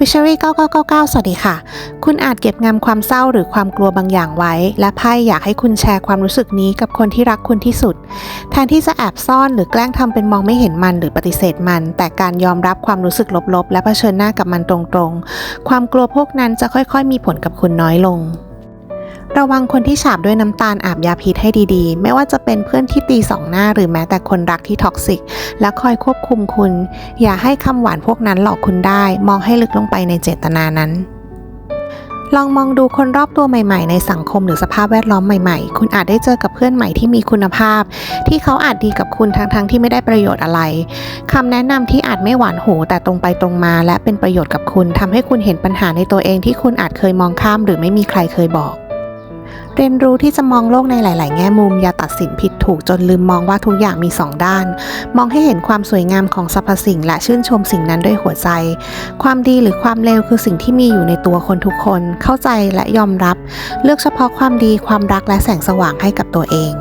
วิชารี9999 สวัสดีค่ะ คุณอาจเก็บงำความเศร้าหรือความกลัวบางอย่างไว้ และไพ่อยากให้คุณแชร์ความรู้สึกนี้กับคนที่รักคุณที่สุด แทนที่จะแอบซ่อนหรือแกล้งทำเป็นมองไม่เห็นมันหรือปฏิเสธมัน แต่การยอมรับความรู้สึกลบๆ และเผชิญหน้ากับมันตรงๆ ความกลัวพวกนั้นจะค่อยๆ มีผลกับคุณน้อยลง ระวังคนที่ฉาบด้วยน้ำตาลอาบยาพิษให้ดีๆ ไม่ว่าจะเป็นเพื่อนที่ตีสองหน้าหรือแม้แต่คนรักที่ท็อกซิก และคอยควบคุมคุณ อย่าให้คำหวานพวกนั้นหลอกคุณได้ มองให้ลึกลงไปในเจตนานั้น ลองมองดูคนรอบตัวใหม่ๆ ในสังคมหรือสภาพแวดล้อมใหม่ๆ คุณอาจได้เจอกับเพื่อนใหม่ที่มีคุณภาพ ที่เขาอาจดีกับคุณทั้งๆที่ไม่ได้ประโยชน์อะไรคำแนะนำที่อาจไม่หวานหูแต่ตรงไปตรงมา และเป็นประโยชน์กับคุณทำให้คุณเห็นปัญหาในตัวเองที่คุณอาจเคยมองข้าม หรือไม่มีใครเคยบอก เรียนรู้ที่จะมองโลกในหลาย ๆ แง่มุม อย่าตัดสินผิดถูกจนลืมมองว่าทุกอย่างมีสองด้าน มองให้เห็นความสวยงามของสรรพสิ่ง และชื่นชมสิ่งนั้นด้วยหัวใจ ความดีหรือความเลวคือสิ่งที่มีอยู่ในตัวคนทุกคน เข้าใจและยอมรับ เลือกเฉพาะความดีความรักและแสงสว่างให้กับตัวเอง